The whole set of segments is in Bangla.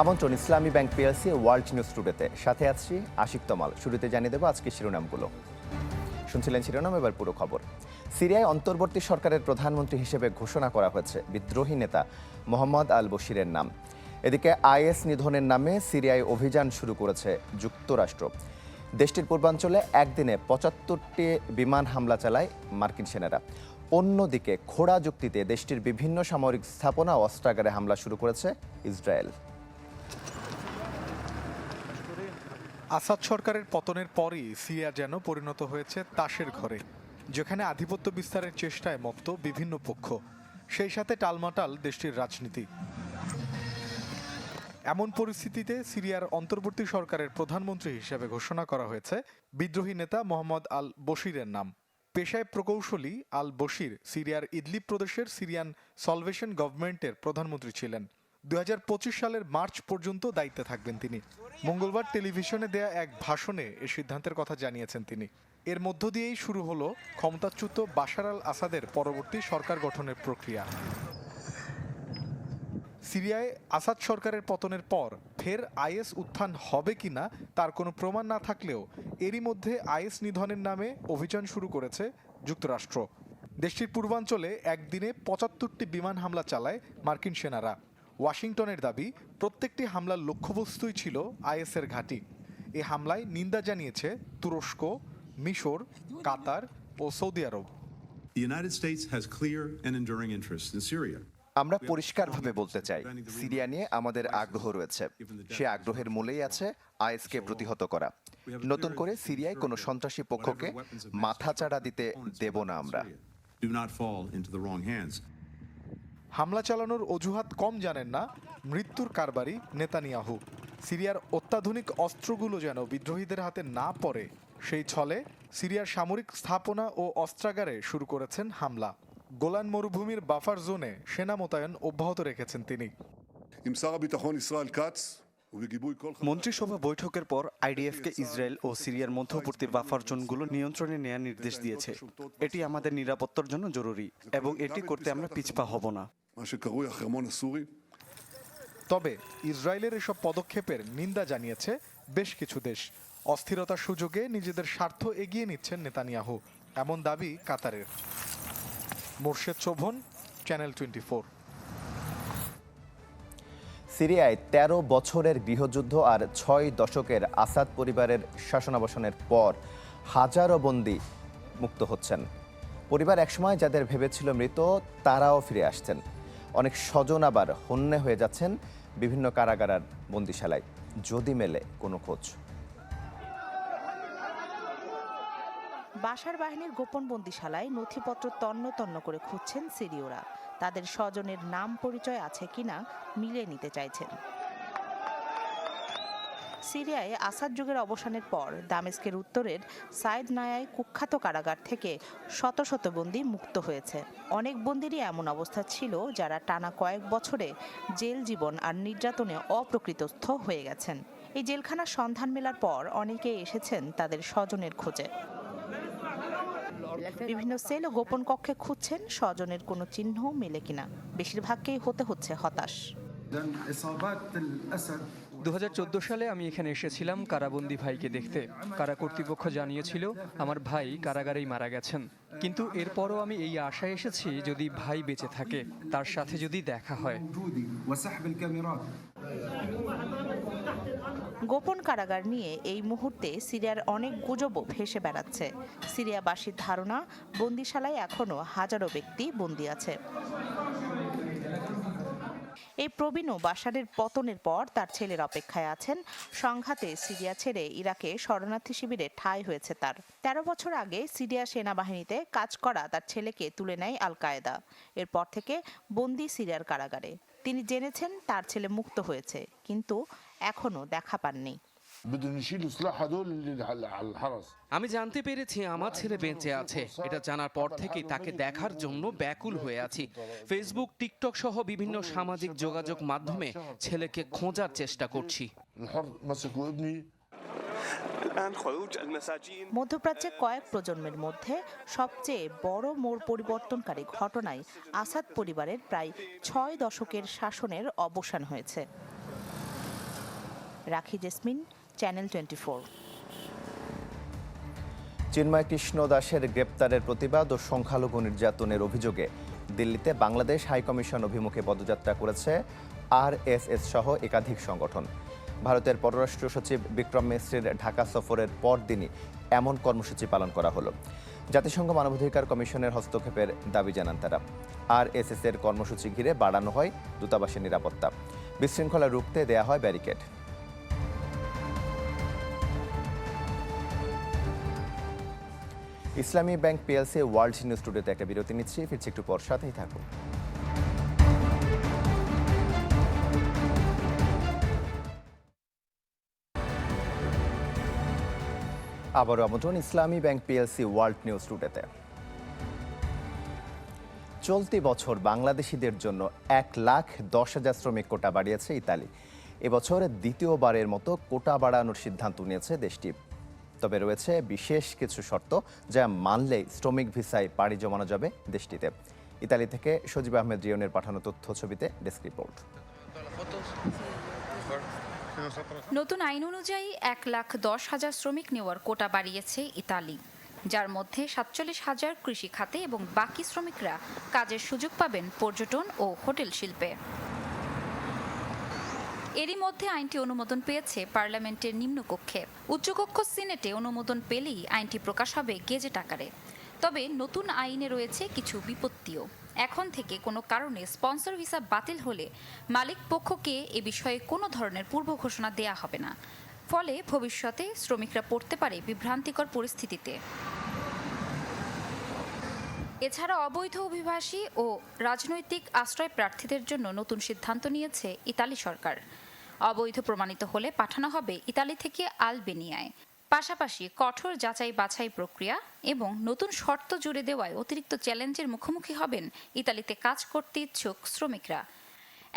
আমন্ত্রণ Islami bank PLC world news টুডেতে। সাথে আছি আশিক তমাল। শুরুতে জানিয়ে দেবো আজকে শিরোনামগুলো। শুনছিলেন শিরোনাম, এবার পুরো খবর। সিরিয়ায় অন্তর্বর্তী সরকারের প্রধানমন্ত্রী হিসেবে ঘোষণা করা হয়েছে বিদ্রোহী নেতা মোহাম্মদ আল বশিরের নাম। এদিকে আইএস নিধনের নামে সিরিয়ায় অভিযান শুরু করেছে যুক্তরাষ্ট্র। দেশটির পূর্বাঞ্চলে একদিনে পঁচাত্তরটি বিমান হামলা চালায় মার্কিন সেনারা। অন্যদিকে খোড়া যুক্তিতে দেশটির বিভিন্ন সামরিক স্থাপনা অস্ত্রাগারে হামলা শুরু করেছে ইসরায়েল। আসাদ সরকারের পতনের পরই সিরিয়া যেন পরিণত হয়েছে তাসের ঘরে, যেখানে আধিপত্য বিস্তারের চেষ্টায় মত্ত বিভিন্ন পক্ষ, সেই সাথে টালমাটাল দেশটির রাজনীতি। এমন পরিস্থিতিতে সিরিয়ার অন্তর্বর্তী সরকারের প্রধানমন্ত্রী হিসেবে ঘোষণা করা হয়েছে বিদ্রোহী নেতা মোহাম্মদ আল বশিরের নাম। পেশায় প্রকৌশলী আল বশির সিরিয়ার ইদলিব প্রদেশের সিরিয়ান সলভেশন গভর্নমেন্টের প্রধানমন্ত্রী চ্ছিলেন দু হাজার পঁচিশ সালের মার্চ পর্যন্ত দায়িত্বে থাকবেন তিনি। মঙ্গলবার টেলিভিশনে দেয়া এক ভাষণে এ সিদ্ধান্তের কথা জানিয়েছেন তিনি। এর মধ্য দিয়েই শুরু হলো ক্ষমতাচ্যুত বাশার আল আসাদের পরবর্তী সরকার গঠনের প্রক্রিয়া। সিরিয়ায় আসাদ সরকারের পতনের পর ফের আইএস উত্থান হবে কিনা তার কোনো প্রমাণ না থাকলেও এরই মধ্যে আইএস নিধনের নামে অভিযান শুরু করেছে যুক্তরাষ্ট্র। দেশটির পূর্বাঞ্চলে একদিনে পঁচাত্তরটি বিমান হামলা চালায় মার্কিন সেনারা। ওয়াশিংটনের দাবি প্রত্যেকটি হামলার লক্ষ্যবস্তুই ছিল আইএসের ঘাঁটি। এ হামলায় নিন্দা জানিয়েছে তুরস্ক মিশর কাতার ও সৌদি আরব. আমরা পরিষ্কারভাবে বলতে চাই সিরিয়া নিয়ে আমাদের আগ্রহ রয়েছে। সে আগ্রহের মূলেই আছে আইএসকে প্রতিহত করা। নতুন করে সিরিয়ায় কোনো সন্ত্রাসী পক্ষকে মাথাচাড়া দিতে দেব না আমরা। হামলা চালানোর অজুহাত কম জানেন না মৃত্যুর কারবারি নেতানিয়াহু। সিরিয়ার অত্যাধুনিক অস্ত্রগুলো যেন বিদ্রোহীদের হাতে না পড়ে সেই ছলে সিরিয়ার সামরিক স্থাপনা ও অস্ত্রাগারে শুরু করেছেন হামলা। গোলান মরুভূমির বাফার জোনে সেনা মোতায়েন অব্যাহত রেখেছেন তিনি। মন্ত্রিসভা বৈঠকের পর আইডিএফকে ইসরায়েল ও সিরিয়ার মধ্যবর্তী বাফার জোনগুলো নিয়ন্ত্রণে নেয়ার নির্দেশ দিয়েছে। এটি আমাদের নিরাপত্তার জন্য জরুরি এবং এটি করতে আমরা পিছপা হব না। מה שקרוי החרמון הסורי. তবে ইসরায়েলের এসব পদক্ষেপের নিন্দা জানিয়েছে বেশ কিছু দেশ অস্থিরতার সুযোগে নিজেদের স্বার্থ এগিয়ে নিচ্ছেন নেতানিয়াহু এমন দাবি কাতারের Morshed Shovon channel twenty four সিরিয়ায় ১৩ বছরের গৃহযুদ্ধ আর ছয় দশকের আসাদ পরিবারের শাসনাবসানের পর হাজারো বন্দী মুক্ত হচ্ছেন পরিবার একসময় যাদের ভেবেছিল মৃত তারাও ফিরে আসছেন অনেক স্বজন আবার হন্যে হয়ে যাচ্ছেন বিভিন্ন কারাগারার বন্দিশালায়। যদি মেলে কোনো খোঁজ। বাসার বাহিনীর গোপন বন্দিশালায় নথিপত্র তন্ন তন্ন করে খুঁজছেন সিরিয়রা তাদের স্বজনের নাম পরিচয় আছে কিনা মিলে নিতে চাইছেন। সিরিয়ায় আসাদ যুগের অবসানের পর দামেস্কের উত্তরের সাইদ নায়ায় কুখ্যাত কারাগার থেকে শত শত বন্দি মুক্ত হয়েছে। অনেক বন্দিরই এমন অবস্থা ছিল যারা টানা কয়েক বছরে জেল জীবন আর নির্যাতনে অপ্রকৃতস্থ হয়ে গেছেন। এই জেলখানার সন্ধান মেলার পর অনেকেই এসেছেন তাদের স্বজনের খোঁজে। বিভিন্ন সেল ও গোপন কক্ষে খুঁজছেন স্বজনের কোনো চিহ্ন মেলে কিনা। বেশিরভাগকেই হতে হচ্ছে হতাশ। দু হাজার চোদ্দ সালে আমি এখানে এসেছিলাম কারাবন্দি ভাইকে দেখতে। কারা কর্তৃপক্ষ জানিয়েছিল, আমার ভাই কারাগারেই মারা গেছেন। কিন্তু এরপরও আমি এই আশায় এসেছি যদি ভাই বেঁচে থাকে, তার সাথে যদি দেখা হয়। গোপন কারাগার নিয়ে এই মুহূর্তে সিরিয়ার অনেক গুজবও ভেসে বেড়াচ্ছে। সিরিয়াবাসীর ধারণা, বন্দিশালায় এখনও হাজারো ব্যক্তি বন্দি আছে। এই প্রবীণ বাসারের পতনের পর তার ছেলের অপেক্ষায় আছেন। সংঘাতে সিরিয়া ছেড়ে ইরাকে শরণার্থী শিবিরে ঠাঁই হয়েছে তার। তেরো বছর আগে সিরিয়া সেনাবাহিনীতে কাজ করা তার ছেলেকে তুলে নেয় আল কায়েদা এরপর থেকে বন্দি সিরিয়ার কারাগারে। তিনি জেনেছেন তার ছেলে মুক্ত হয়েছে, কিন্তু এখনও দেখা পাননি। بدهم يشيلوا سلاح هدول اللي على على الحرس আমি জানতে পেরেছি আমার ছেলে বেঁচে আছে এটা জানার পর থেকেই তাকে দেখার জন্য ব্যাকুল হয়ে আছি ফেসবুক টিকটক সহ বিভিন্ন সামাজিক যোগাযোগ মাধ্যমে ছেলেকে খোঁজার চেষ্টা করছি الحر مسكوا ابني মধ্যপ্রাচ্যে কয়েক প্রজন্মের মধ্যে সবচেয়ে বড় মোড় পরিবর্তনকারী ঘটনায় আসাদ পরিবারের প্রায় ছয় দশকের শাসনের অবসান হয়েছে Rakhi jasmine channel twenty four Chinmoy Krishna দাসের গ্রেপ্তারের প্রতিবাদ ও সংখ্যালঘু নির্যাতনের অভিযোগে দিল্লিতে বাংলাদেশ হাইকমিশন অভিমুখে পদযাত্রা করেছে আর আরএসএস সহ একাধিক সংগঠন। ভারতের পররাষ্ট্র সচিব বিক্রম মিশ্রের ঢাকা সফরের পরদিনই এমন কর্মসূচি পালন করা হলো। জাতিসংঘ মানবাধিকার কমিশনের হস্তক্ষেপের দাবি জানান তারা। আর আরএসএস এর কর্মসূচি ঘিরে বাড়ানো হয় দূতাবাসের নিরাপত্তা। বিশৃঙ্খলা রুখতে দেয়া হয় ব্যারিকেড। ইসলামী ব্যাংক পিএলসি ওয়ার্ল্ড নিউজ স্টুডিওতে একটা বিরতি নিচ্ছি। ফিরছি একটু পর, সাথেই থাকুন। আবারও আমন্ত্রণ Islami bank PLC world news টুডেতে। চলতি বছর বাংলাদেশিদের জন্য এক লাখ দশ হাজার শ্রমিক কোটা বাড়িয়েছে ইতালি। এবছর দ্বিতীয়বারের মতো কোটা বাড়ানোর সিদ্ধান্ত নিয়েছে দেশটি। তবে রয়েছে বিশেষ কিছু শর্ত যা মানলেই শ্রমিক ভিসায় পাড়ি জমানো যাবে দেশটিতে। ইতালি থেকে সজীব আহমেদ রিয়নের পাঠানো তথ্য ছবিতে ডেস্ক রিপোর্ট। নতুন আইন অনুযায়ী এক লাখ দশ হাজার শ্রমিক নেওয়ার কোটা বাড়িয়েছে ইতালি, যার মধ্যে সাতচল্লিশ হাজার কৃষি খাতে এবং বাকি শ্রমিকরা কাজের সুযোগ পাবেন পর্যটন ও হোটেল শিল্পে। এরই মধ্যে আইনটি অনুমোদন পেয়েছে পার্লামেন্টের নিম্নকক্ষে। উচ্চকক্ষ সিনেটে অনুমোদন পেলেই আইনটি প্রকাশ হবে গেজেট আকারে। তবে নতুন আইনে রয়েছে কিছু বিপত্তিও। এখন থেকে কোনো কারণে স্পন্সর ভিসা বাতিল হলে মালিক পক্ষকে এ বিষয়ে কোনো ধরনের পূর্ব ঘোষণা দেয়া হবে না। ফলে ভবিষ্যতে শ্রমিকরা পড়তে পারে বিভ্রান্তিকর পরিস্থিতিতে। এছাড়া অবৈধ অভিবাসী ও রাজনৈতিক আশ্রয় প্রার্থীদের জন্য নতুন সিদ্ধান্ত নিয়েছে ইতালি সরকার। অবৈধ প্রমাণিত হলে পাঠানো হবে ইতালি থেকে আলবেনিয়ায়। পাশাপাশি কঠোর যাচাই বাছাই প্রক্রিয়া এবং নতুন শর্ত জুড়ে দেওয়ায় অতিরিক্ত চ্যালেঞ্জের মুখোমুখি হবেন ইতালিতে কাজ করতে ইচ্ছুক শ্রমিকরা।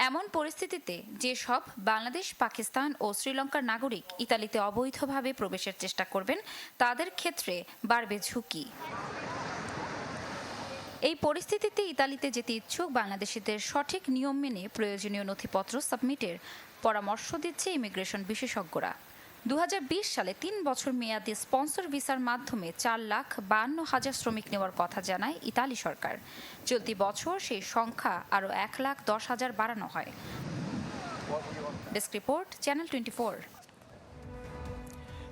এমন পরিস্থিতিতে যেসব বাংলাদেশ, পাকিস্তান ও শ্রীলঙ্কার নাগরিক ইতালিতে অবৈধভাবে প্রবেশের চেষ্টা করবেন, তাদের ক্ষেত্রে বাড়বে ঝুঁকি। এই পরিস্থিতিতে ইতালিতে যেতে ইচ্ছুক বাংলাদেশিদের সঠিক নিয়ম মেনে প্রয়োজনীয় নথিপত্র সাবমিটের পরামর্শ দিচ্ছে ইমিগ্রেশন বিশেষজ্ঞরা। দু হাজার বিশ সালে তিন বছর মেয়াদি স্পন্সর ভিসার মাধ্যমে চার লাখ বান্ন হাজার শ্রমিক নেওয়ার কথা জানায় ইতালি সরকার। চলতি বছর সেই সংখ্যা আরও এক লাখ দশ হাজার বাড়ানো হয়। Desk report, channel twenty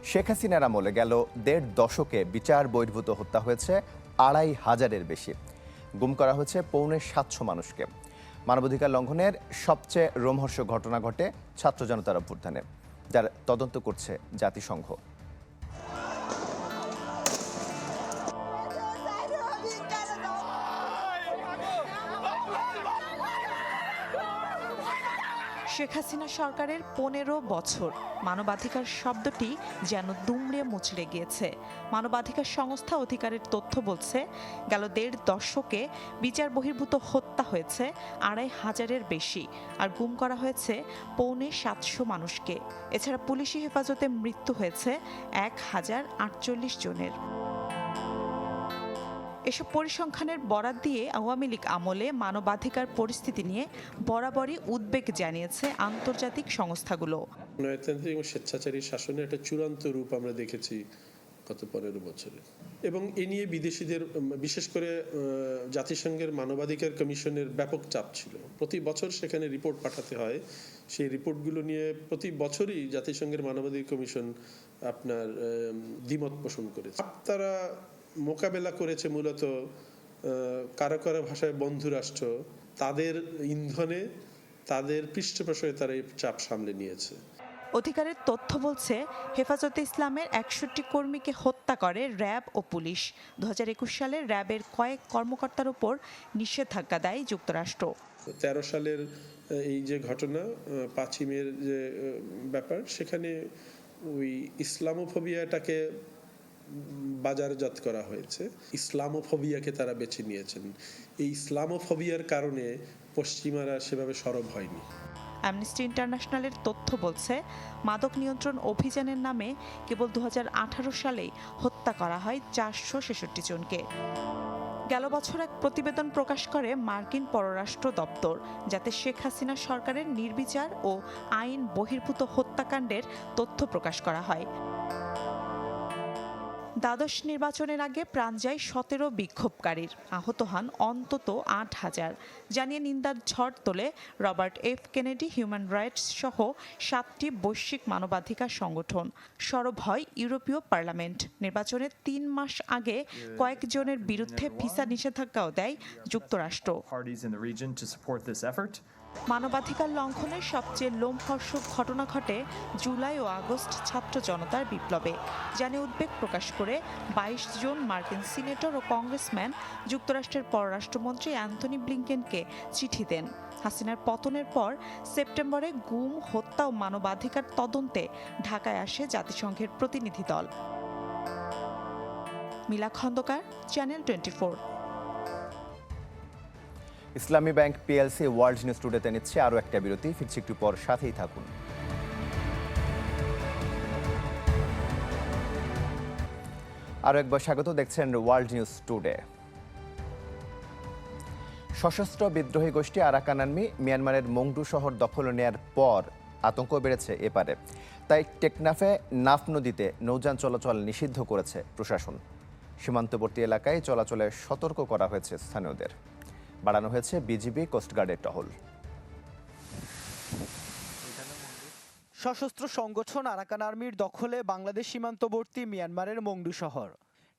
Sheikh হাসিনার আমলে গেল দেড় দশকে বিচার বহির্ভূত হত্যা হয়েছে আড়াই হাজারের বেশি। গুম করা হয়েছে পৌনে সাতশো মানুষকে। মানবাধিকার লঙ্ঘনের সবচেয়ে রোমহর্ষ ঘটনা ঘটে ছাত্র জনতার অভ্যুত্থানে, যার তদন্ত করছে জাতিসংঘ। শেখ হাসিনা সরকারের পনেরো বছর মানবাধিকার শব্দটি যেন দুমড়ে মুচড়ে গিয়েছে। মানবাধিকার সংস্থা অধিকারের তথ্য বলছে, গেল দেড় দশকে বিচার বহির্ভূত হত্যা হয়েছে আড়াই হাজারের বেশি আর গুম করা হয়েছে পৌনে সাতশো মানুষকে। এছাড়া পুলিশি হেফাজতে মৃত্যু হয়েছে এক হাজার আটচল্লিশ জনের। এসব পরিসংখ্যানের বরাত দিয়ে আওয়ামী লীগ আমলে মানবাধিকার পরিস্থিতি নিয়ে বরাবরই উদ্বেগ জানিয়েছে আন্তর্জাতিক সংস্থাগুলো। গণতান্ত্রিক এবং স্বেচ্ছাচারী শাসনের একটা চূড়ান্ত রূপ আমরা দেখেছি। গত পনেরো বছরে। এবং এ নিয়ে বিদেশিদের বিশেষ করে জাতিসংঘের মানবাধিকার কমিশনের ব্যাপক চাপ ছিল। প্রতি বছর সেখানে রিপোর্ট পাঠাতে হয়। সেই রিপোর্টগুলো নিয়ে প্রতি বছরই জাতিসংঘের মানবাধিকার কমিশন আপনার দ্বিমত পোষণ করেছে। তারা মোকাবেলা করেছে মূলত কারও কারও ভাষায় বন্ধু রাষ্ট্র। তাদের ইন্ধনে, তাদের পৃষ্ঠপোষকে তারা এই চাপ সামলে নিয়েছে। অধিকারের তথ্য বলছে হেফাজতে ইসলামের একষট্টি কর্মীকে হত্যা করে র্যাব ও পুলিশ। দুহাজার একুশ সালে র্যাবের কয়েক কর্মকর্তার উপর নিষেধাজ্ঞা দেয় যুক্তরাষ্ট্র। তেরো সালের এই যে ঘটনা আহ, পাঁচই মের যে ব্যাপার সেখানে ওই ইসলামোফোবিয়াটাকে বাজারজাত করা হয়েছে। ইসলামোফোবিয়াকে তারা বেছে নিয়েছেন। এই ইসলামোফোবিয়ার কারণে পশ্চিমারা সেভাবে সরব হয়নি। অ্যামনেস্টি ইন্টারন্যাশনালের তথ্য বলছে, মাদক নিয়ন্ত্রণ অভিযানের নামে কেবল দু হাজার আঠারো সালেই হত্যা করা হয় চারশো ছেষট্টি জনকে। গেল বছর এক প্রতিবেদন প্রকাশ করে মার্কিন পররাষ্ট্র দপ্তর, যাতে শেখ হাসিনা সরকারের নির্বিচার ও আইন বহির্ভূত হত্যাকাণ্ডের তথ্য প্রকাশ করা হয়। দ্বাদশ নির্বাচনের আগে প্রাণ যায় সতেরো বিক্ষোভকারীর। আহত হন অন্তত আট হাজার। জানিয়ে নিন্দার ঝড় তোলে Robert F Kennedy, human rights সহ সাতটি বৈশ্বিক মানবাধিকার সংগঠন। সরব হয় ইউরোপীয় পার্লামেন্ট। নির্বাচনের তিন মাস আগে কয়েকজনের বিরুদ্ধে ভিসা নিষেধাজ্ঞাও দেয় যুক্তরাষ্ট্র। মানবাধিকার লঙ্ঘনের সবচেয়ে লোমহর্ষক ঘটনা ঘটে জুলাই ও আগস্ট ছাত্র জনতার বিপ্লবে জানিয়ে উদ্বেগ প্রকাশ করে বাইশ জন মার্কিন সিনেটর ও কংগ্রেসম্যান, যুক্তরাষ্ট্রের পররাষ্ট্রমন্ত্রী অ্যান্থনি ব্লিংকেনকে চিঠি দেন। হাসিনার পতনের পর সেপ্টেম্বরে গুম, হত্যা ও মানবাধিকার তদন্তে ঢাকায় আসে জাতিসংঘের প্রতিনিধি দল। Mila Khandakar, channel twenty Islami bank PLC world news টুডেতে নিচ্ছে আরও একটা বিরতি। ফিরছি একটু পর, সাথেই থাকুন। আরও একবার স্বাগত, দেখছেন ওয়ার্ল্ড নিউজ টুডে। সশস্ত্র বিদ্রোহী গোষ্ঠী আরাকান মিয়ানমারের মংডু শহর দখল নেয়ার পর আতঙ্ক বেড়েছে এপারে। তাই টেকনাফে নাফ নদীতে নৌযান চলাচল নিষিদ্ধ করেছে প্রশাসন। সীমান্তবর্তী এলাকায় চলাচলে সতর্ক করা হয়েছে স্থানীয়দের। বাড়ানো হয়েছে বিজিবি কোস্টগার্ডের টহল। সশস্ত্র সংগঠন আরাকান আর্মির দখলে বাংলাদেশ সীমান্তবর্তী মিয়ানমারের মংডু শহর।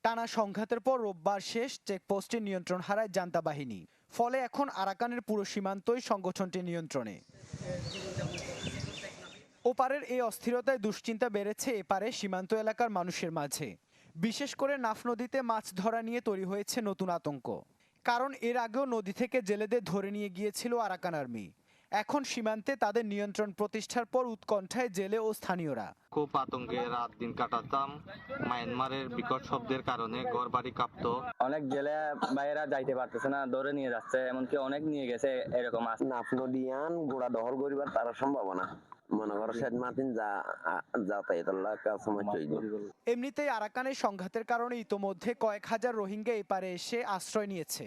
টানা সংঘাতের পর রোববার শেষ চেকপোস্টে নিয়ন্ত্রণ হারায় জান্তা বাহিনী। ফলে এখন আরাকানের পুরো সীমান্তই সংগঠনটি নিয়ন্ত্রণে। ওপারের এই অস্থিরতায় দুশ্চিন্তা বেড়েছে এপারে সীমান্ত এলাকার মানুষের মাঝে। বিশেষ করে নাফ নদীতে মাছ ধরা নিয়ে তৈরি হয়েছে নতুন আতঙ্ক। কারণ এর আগেও নদী থেকে জেলেদের ধরে নিয়ে গিয়েছিল আরাকান আর্মি। এখন সীমান্তে তাদের নিয়ন্ত্রণ প্রতিষ্ঠার পর উৎকণ্ঠায় জেলে ও স্থানীয়রা। খুব আতঙ্কে রাত দিন কাটাতাম। মায়ানমারের বিকট শব্দের কারণে ঘর বাড়ি কাঁপতো। অনেক জেলে বাইরা যাইতে পারতেছে না ধরে নিয়ে যাচ্ছে এমনকি অনেক নিয়ে গেছে এরকম। আছে নাফ নদিয়ান গোড়া দখল করিবার তার সম্ভাবনা। মনে করো শেখ মাতিন যা সময় চইল এমনিতেই আরাকানের সংঘাতের কারণে ইতোমধ্যে কয়েক হাজার রোহিঙ্গা এপারে এসে আশ্রয় নিয়েছে।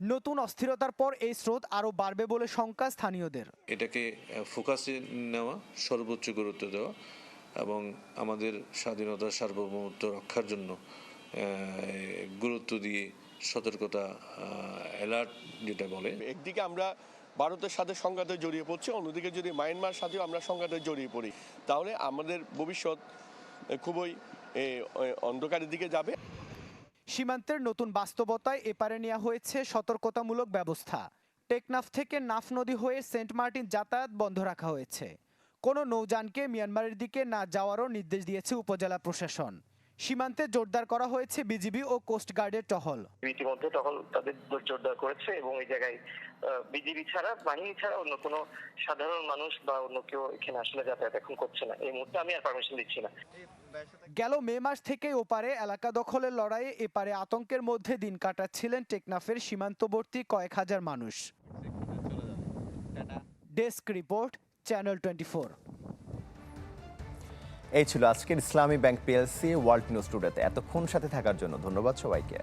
নতুন অস্থিরতার পর এই স্রোত আরও বাড়বে বলে শঙ্কা স্থানীয়দের। এটাকে ফোকাসে নেওয়া সর্বোচ্চ গুরুত্ব দেওয়া এবং আমাদের স্বাধীনতা সার্বভৌমত্ব রক্ষার জন্য আহ, গুরুত্ব দিয়ে সতর্কতা অ্যালার্ট যেটা বলে। একদিকে আমরা ভারতের সাথে সংঘাতে জড়িয়ে পড়ছে, অন্যদিকে যদি মায়ানমার সাথেও আমরা সংঘাতে জড়িয়ে পড়ি, তাহলে আমাদের ভবিষ্যৎ খুবই অন্ধকারের দিকে যাবে। সীমান্তের নতুন বাস্তবতায় এপারে নেওয়া হয়েছে সতর্কতামূলক ব্যবস্থা। টেকনাফ থেকে নাফ নদী হয়ে সেন্ট মার্টিন যাতায়াত বন্ধ রাখা হয়েছে। কোনো নৌযানকে মিয়ানমারের দিকে না যাওয়ারও নির্দেশ দিয়েছে উপজেলা প্রশাসন। সীমান্তে জোরদার করা হয়েছে বিজিবি ও কোস্টগার্ডের টহল। ইতিমধ্যে টহল তাদের জোরদার করেছে এবং এই জায়গায় বিজিবি ছাড়া বাহিনী ছাড়া অন্য কোনো সাধারণ মানুষ বা অন্য কেউ এখানে আসলে যাতায়াত এখন করছে না। এই মুহূর্তে আমি আর পারমিশন দিচ্ছি না। গেল মে মাস থেকে ওপারে এলাকা দখলের লড়াইয়ে এপারে আতঙ্কের মধ্যে দিন কাটাচ্ছিলেন টেকনাফের সীমান্তবর্তী কয়েক হাজার মানুষ। ডেস্ক রিপোর্ট চ্যানেল টোয়েন্টি এই ছিল আজকের Islami bank PLC, world news টুডেতে। এতক্ষণ সাথে থাকার জন্য ধন্যবাদ সবাইকে।